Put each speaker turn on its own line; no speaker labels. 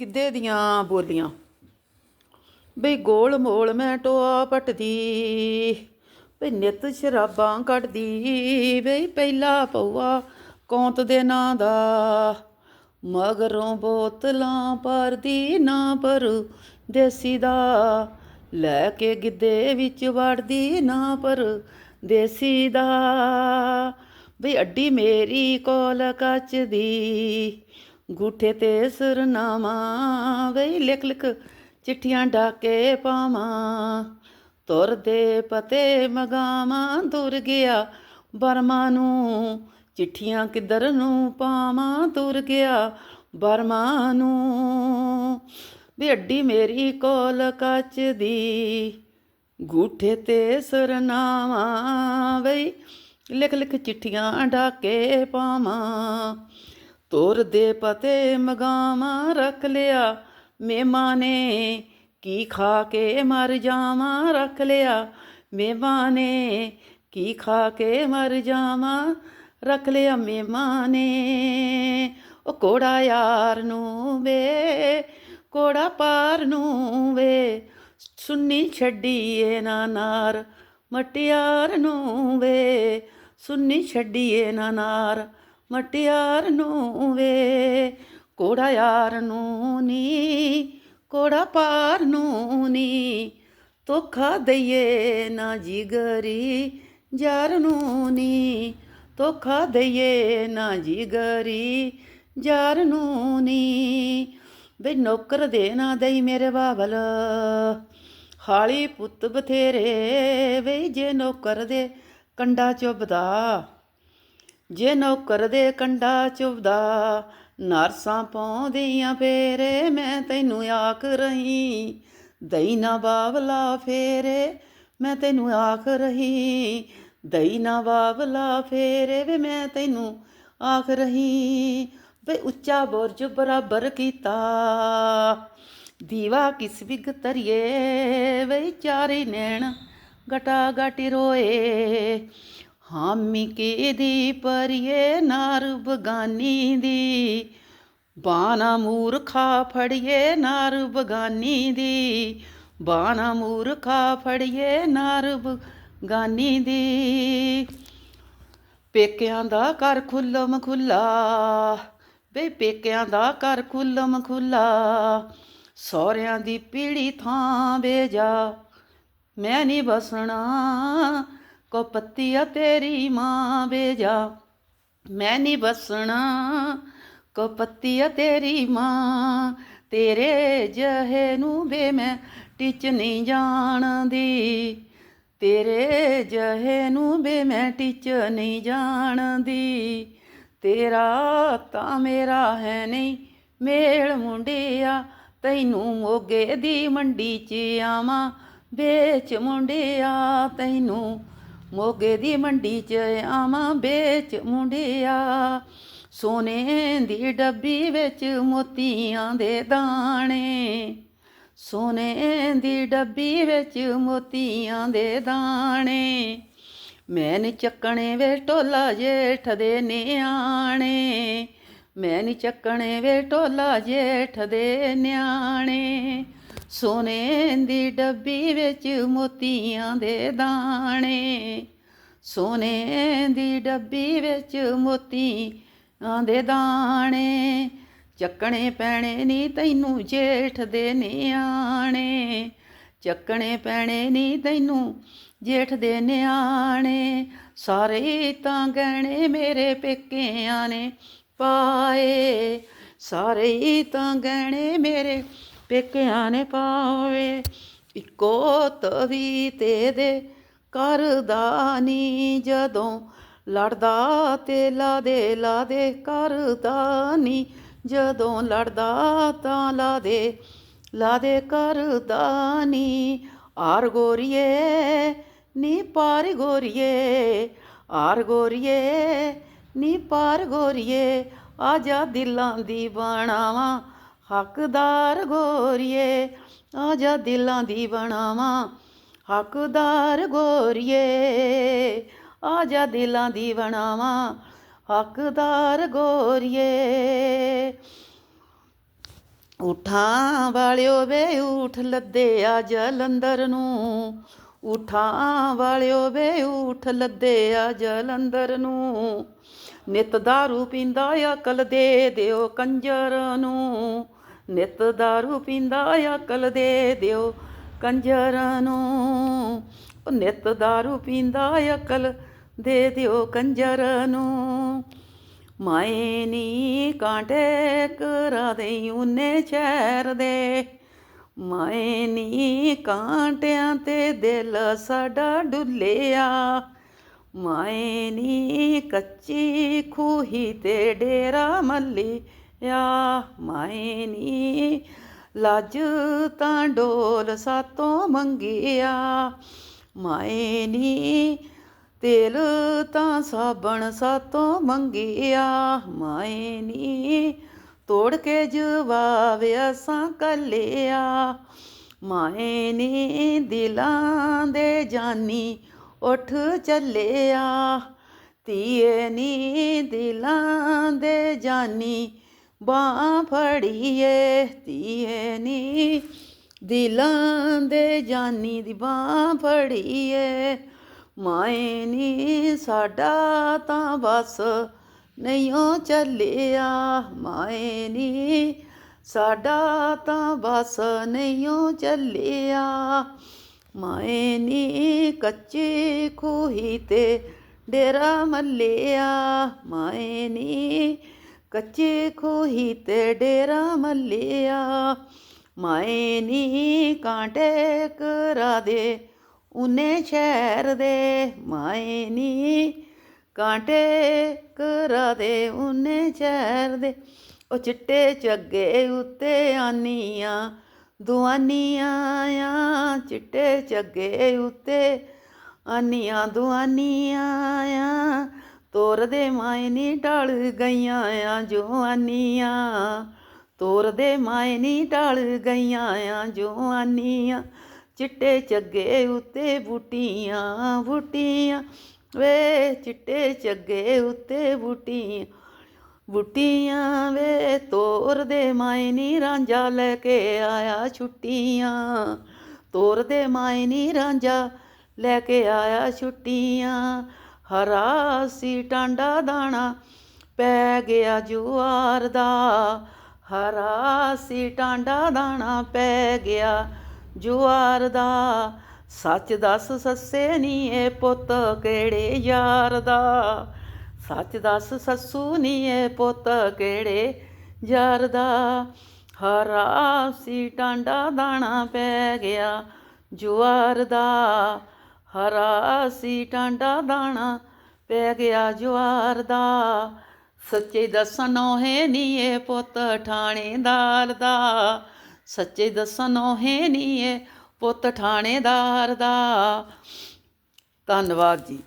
ਗਿੱਧੇ ਦੀਆਂ ਬੋਲੀਆਂ। ਬਈ ਗੋਲ ਮੋਲ ਮੈਂ ਟੋਆ ਪਟਦੀ, ਬਈ ਨਿਤ ਸ਼ਰਾਬਾਂ ਕੱਢਦੀ, ਬਈ ਪਹਿਲਾ ਪਊਆ ਕੌਂਤ ਦੇ ਨਾਂ ਦਾ, ਮਗਰੋਂ ਬੋਤਲਾਂ ਭਰਦੀ ਨਾ ਪਰ ਦੇਸੀ ਦਾ, ਲੈ ਕੇ ਗਿੱਧੇ ਵਿੱਚ ਵੜਦੀ ਨਾ ਪਰ ਦੇਸੀ ਦਾ। ਬਈ ਅੱਡੀ ਮੇਰੀ ਕੋਲ ਕੱਚ ਦੀ ਗੂਠੇ ਤੇ ਸਰਨਾਮਾ ਬਈ ਲਿਖ ਲਿਖ ਚਿੱਠੀਆਂ ਡਾਕੇ ਪਾਵਾਂ। ਤੁਰ ਦੇ ਪਤੇ ਮਗਾਵਾਂ, ਦੁਰ ਗਿਆ ਬਰਮਾ ਨੂੰ, ਚਿੱਠੀਆਂ ਕਿੱਧਰ ਨੂੰ ਪਾਵਾਂ ਤੁਰ ਗਿਆ ਬਰਮਾ ਨੂੰ। ਵੀ ਅੱਡੀ ਮੇਰੀ ਕੋਲ ਕੱਚ ਦੀ, ਗੂਠੇ ਤੇ ਸਰਨਾਵਾ ਬਈ ਲਿਖ ਲਿਖ ਚਿੱਠੀਆਂ ਡਾਕੇ ਪਾਵਾਂ। ਤੋਰ ਦੇ ਪਤੇ ਮਗਾਵਾਂ ਰੱਖ ਲਿਆ। ਮੇਮਾਂ ਨੇ ਕੀ ਖਾ ਕੇ ਮਰ ਜਾਵਾਂ ਰੱਖ ਲਿਆ। ਮੇਮਾਂ ਨੇ ਕੀ ਖਾ ਕੇ ਮਰ ਜਾਵਾਂ ਰੱਖ ਲਿਆ। ਮੇਮਾਂ ਨੇ ਉਹ ਕੋੜਾ ਯਾਰ ਨੂੰ ਵੇ, ਕੋੜਾ ਪਾਰ ਨੂੰ ਵੇ। ਸੁੰਨੀ ਛੱਡੀਏ ਨਾ ਨਾਰ ਮਟਿਆਰ ਨੂੰ ਵੇ। ਸੁੰਨੀ ਛੱਡੀਏ ਨਾ ਨਾਰ ਮਟਿਆਰ ਨੂੰ ਵੇ ਕੋੜਾ ਯਾਰ ਨੂੰ ਨੀ ਕੋੜਾ ਪਾਰ ਨੂੰ ਨੀ। ਧੋਖਾ ਦਈਏ ਨਾ ਜਿਗਰੀ ਯਾਰ ਨੂੰ ਨੀ, ਧੋਖਾ ਦਈਏ ਨਾ ਜਿਗਰੀ ਯਾਰ ਨੂੰ ਨੀ। ਬਈ ਨੌਕਰ ਦੇ ਨਾ ਦਈ ਮੇਰੇ ਬਾਬਲ ਹਾਲੀ ਪੁੱਤ ਬਥੇਰੇ ਵੇ, ਜੇ ਨੌਕਰ ਦੇ ਕੰਡਾ ਚੁੱਬਦਾ ਜੇ ਨੌਕਰ ਦੇ ਕੰਡਾ ਚੁੱਬਦਾ, ਨਰਸਾਂ ਪਾਉਂਦੀਆਂ ਫੇਰੇ, ਮੈਂ ਤੈਨੂੰ ਆਖ ਰਹੀ, ਦਈ ਨਾ ਬਾਬਲਾ ਫੇਰੇ, ਮੈਂ ਤੈਨੂੰ ਆਖ ਰਹੀ, ਦਈ ਨਾ ਬਾਬਲਾ ਫੇਰੇ ਵੇ ਮੈਂ ਤੈਨੂੰ ਆਖ ਰਹੀ, ਵੇ ਉੱਚਾ ਬੁਰਜ ਬਰਾਬਰ ਕੀਤਾ, ਦੀਵਾ ਕਿਸ ਵਿਗ ਤਰੀਏ ਵੇ ਚਾਰੇ ਨੈਣ ਗਟਾ ਗਾਟੀ ਰੋਏ ਹਾਮੀ ਕੀ ਦੀ ਪਰਿਏ ਨਾਰ ਬਗਾਨੀ ਦੀ? ਬਾਣਾ ਮੂਰਖਾ ਫੜੀਏ ਨਾਰ ਬਗਾਨੀ ਦੀ। ਬਾਣਾ ਮੂਰਖਾ ਫੜੀਏ ਨਾਰ ਬਗਾਨੀ ਦੀ। ਪੇਕਿਆਂ ਦਾ ਘਰ ਖੁੱਲਮ ਖੁੱਲਾ ਵੇ ਪੇਕਿਆਂ ਦਾ ਘਰ ਖੁੱਲਮ ਖੁੱਲਾ ਸਹੁਰਿਆਂ ਦੀ ਪੀੜੀ ਥਾਂ ਵੇ ਜਾ, ਮੈਂ ਨਹੀਂ ਬਸਣਾ ਕੋ ਪੱਤੀਆ ਤੇਰੀ ਮਾਂ ਵੇ ਜਾ। ਮੈਂ ਨਹੀਂ ਬਸਣਾ ਕੋ ਪੱਤੀਆ ਤੇਰੀ ਮਾਂ, ਤੇਰੇ ਜਹੇ ਨੂੰ ਵੇ ਮੈਂ ਟਿਚ ਨਹੀਂ ਜਾਣਦੀ। ਤੇਰੇ ਜਹੇ ਨੂੰ ਵੇ ਮੈਂ ਟਿਚ ਨਹੀਂ ਜਾਣਦੀ। ਤੇਰਾ ਤਾਂ ਮੇਰਾ ਹੈ ਨਹੀਂ ਮੇਲ ਮੁੰਡਿਆ, ਤੈਨੂੰ ਮੋਗੇ ਦੀ ਮੰਡੀ 'ਚ ਆਵਾਂ, ਵੇਚ ਮੁੰਡਿਆ, ਤੈਨੂੰ ਮੋਗੇ ਦੀ ਮੰਡੀ 'ਚ ਆਵਾਂ ਵੇਚ ਮੁੰਡਿਆ। ਸੋਨੇ ਦੀ ਡੱਬੀ ਵਿੱਚ ਮੋਤੀਆਂ ਦੇ ਦਾਣੇ। ਸੋਨੇ ਦੀ ਡੱਬੀ ਵਿੱਚ ਮੋਤੀਆਂ ਦੇ ਦਾਣੇ। ਮੈਂ ਨੀ ਚੱਕਣੇ ਵੇ ਟੋਲਾ ਜੇਠ ਦੇ ਨਿਆਣੇ। ਮੈਂ ਨੀ ਚੱਕਣੇ ਵੇ ਟੋਲਾ ਜੇਠ ਦੇ ਨਿਆਣੇ। ਸੋਨੇ ਦੀ ਡੱਬੀ ਵਿੱਚ ਮੋਤੀਆਂ ਦੇ ਦਾਣੇ। ਸੋਨੇ ਦੀ ਡੱਬੀ ਵਿੱਚ ਮੋਤੀਆਂ ਦੇ ਦਾਣੇ। ਚੱਕਣੇ ਪੈਣੇ ਨਹੀਂ ਤੈਨੂੰ ਜੇਠ ਦੇ ਨਿਆਣੇ। ਚੱਕਣੇ ਪੈਣੇ ਨਹੀਂ ਤੈਨੂੰ ਜੇਠ ਦੇ ਨਿਆਣੇ। ਸਾਰੇ ਤਾਂ ਗਹਿਣੇ ਮੇਰੇ ਪੇਕਿਆਂ ਨੇ ਪਾਏ। ਸਾਰੇ ਹੀ ਤਾਂ ਗਹਿਣੇ ਮੇਰੇ ਪੇਕਿਆਂ ਨੇ ਪਾਵੇ ਇੱਕੋ ਤਵੀ ਤੇ ਦੇ ਕਰਦਾ ਨੀ, ਜਦੋਂ ਲੜਦਾ ਤੇ ਲਾ ਦੇ ਲਾ ਦੇ ਕਰਦਾ ਨੀ, ਜਦੋਂ ਲੜਦਾ ਤਾਂ ਲਾ ਦੇ ਲਾ ਦੇ ਕਰਦਾ ਨੀ। ਆਰ ਗੋਰੀਏ, ਨੀ ਪਾਰ ਗੋਰੀਏ, ਆਰ ਗੋਰੀਏ, ਨੀ ਪਾਰ ਗੋਰੀਏ, ਆ ਜਾ ਦਿਲਾਂ ਦੀ ਬਣਾਵਾ ਹੱਕਦਾਰ ਗੋਰੀਏ, ਆ ਜਾ ਦਿਲਾਂ ਦੀ ਬਣਾਵਾ। ਹੱਕਦਾਰ ਗੋਰੀਏ, ਆ ਜਾ ਦਿਲਾਂ ਦੀ ਬਣਾਵਾ। ਹੱਕਦਾਰ ਗੋਰੀਏ। ਉਠਾਂ ਵਾਲਿਓ ਵੇ ਉਠ ਲੱਦੇ ਆ ਜਲੰਧਰ ਨੂੰ। ਉਠਾਂ ਵਾਲਿਓ ਵੇ ਉਠ ਲੱਦੇ ਆ ਜਲੰਧਰ ਨੂੰ। ਨਿਤ ਦਾਰੂ ਪੀਂਦਾ ਅਕਲ ਦੇ ਦਿਓ ਕੰਜਰ ਨੂੰ। ਨਿਤ ਦਾਰੂ ਪੀਂਦਾ ਅਕਲ ਦੇ ਦਿਓ ਕੰਜਰ ਨੂੰ। ਉਹ ਨਿਤ ਦਾਰੂ ਪੀਂਦਾ ਅਕਲ ਦੇ ਦਿਓ ਕੰਜਰ ਨੂੰ। ਮਾਏ ਨੀ ਕਾਂਟੇ ਕਰਾ ਦੇ ਉਹਨੇ ਸ਼ਹਿਰ ਦੇ। ਮਾਏ ਨੀ ਕਾਂਟਿਆਂ ਤੇ ਦਿਲ ਸਾਡਾ ਡੁੱਲਿਆ। ਮਾਏ ਨੀ ਕੱਚੀ ਖੂਹੀ ਤੇ ਡੇਰਾ ਮੱਲੀ ਮੱਲਿਆ ਮਾਏ ਨੀ, ਲੱਜ ਤਾਂ ਡੋਲ ਸਾਤੋਂ ਮੰਗਿਆ। ਮਾਏ ਨੀ, ਤੇਲ ਤਾਂ ਸਾਬਣ ਸਾਤੋਂ ਮੰਗਿਆ। ਮਾਏ ਨੀ, ਤੋੜ ਕੇ ਜਵਾਬ ਅਸਾਂ ਕੱਲਿਆ ਮਾਏ ਨੀ, ਦਿਲਾਂ ਦੇ ਜਾਨੀ ਉਠ ਚੱਲਿਆ। ਧੀਏ ਨੀ, ਦਿਲਾਂ ਦੇ ਜਾਨੀ ਬਾਹ ਫੜੀਏ, ਧੀਏ ਨੀ। ਦਿਲਾਂ ਦੇ ਜਾਨੀ ਦੀ ਬਾਹ ਫੜੀਏ। ਮਾਏ ਨੀ, ਸਾਡਾ ਤਾਂ ਬਸ ਨਹੀਂਓ ਚੱਲਿਆ। ਮਾਏ ਨੀ, ਸਾਡਾ ਤਾਂ ਬਸ ਨਹੀਂਓ ਚੱਲਿਆ। ਮਾਏ ਨੀ, ਕੱਚੀ ਖੂਹੀ ਤੇ ਡੇਰਾ ਮੱਲਿਆ। ਮਾਏ ਨੀ ਕੱਚੀ ਖੂਹੀ ਤੇ ਡੇਰਾ ਮੱਲਿਆ। ਮਾਏ ਨੀ ਕਾਂਟੇ ਕਰਾ ਦੇ ਉਨੇ ਸ਼ਹਿਰ ਦੇ। ਮਾਏ ਨੀ ਕਾਂਟੇ ਕਰਾ ਦੇ ਉਨੇ ਸ਼ਹਿਰ ਦੇ। ਉਹ ਚਿੱਟੇ ਚੱਗੇ ਉੱਤੇ ਆਨੀਆਂ, ਦੁਆਨੀਆਂ ਆ ਚਿੱਟੇ ਚੱਗੇ ਉੱਤੇ ਆਨੀਆਂ, ਦੁਆਨੀਆਂ ਆ ਤੋਰਦੇ ਮਾਏ ਨੀ ਢਲ ਗਈਆਂ ਆ ਜਵਾਨੀਆਂ। ਤੋਰ ਦੇ ਮਾਏ ਨੀ ਢਲ ਗਈਆਂ ਆ ਜਵਾਨੀਆਂ। ਚਿੱਟੇ ਚੱਗੇ ਉੱਤੇ ਬੂਟੀਆਂ ਬੂਟੀਆਂ। ਵੇ ਚਿੱਟੇ ਚੱਗੇ ਉੱਤੇ ਬੂਟੀਆਂ ਬੂਟੀਆਂ। ਵੇ ਤੋਰਦੇ ਮਾਏ ਨੀ ਰਾਂਝਾ ਲੈ ਕੇ ਆਇਆ ਛੁੱਟੀਆਂ। ਤੋਰਦੇ ਮਾਏ ਨੀ ਰਾਂਝਾ ਲੈ ਕੇ ਆਇਆ ਛੁੱਟੀਆਂ। ਹਰਾ ਸੀ ਟਾਂਡਾ ਦਾਣਾ, ਪੈ ਗਿਆ ਜੁਆਰ ਦਾ। ਹਰਾ ਸੀ ਟਾਂਡਾ ਦਾਣਾ, ਪੈ ਗਿਆ ਜੁਆਰ ਦਾ। ਸੱਚ ਦੱਸ ਸੱਸੇ ਨੀ ਇਹ ਪੁੱਤ ਕਿਹੜੇ ਯਾਰ ਦਾ। ਸੱਚ ਦੱਸ ਸੱਸੂ ਨੀ ਇਹ ਪੁੱਤ ਕਿਹੜੇ ਯਾਰ ਦਾ। ਹਰਾ ਸੀ ਟਾਂਡਾ ਦਾਣਾ, ਪੈ ਗਿਆ ਜੁਆਰ ਦਾ। ਹਰਾ ਸੀ ਟਾਂਡਾ ਦਾਣਾ, ਪੈ ਗਿਆ ਜਵਾਰ ਦਾ। ਸੱਚੇ ਦੱਸਣੋ ਹੈ ਨੀਏ ਪੁੱਤ ਠਾਣੇਦਾਰ ਦਾ। ਸੱਚੇ ਦੱਸਣੋ ਹੈ ਨੀਏ ਪੁੱਤ ਠਾਣੇਦਾਰ ਦਾ। ਧੰਨਵਾਦ ਜੀ।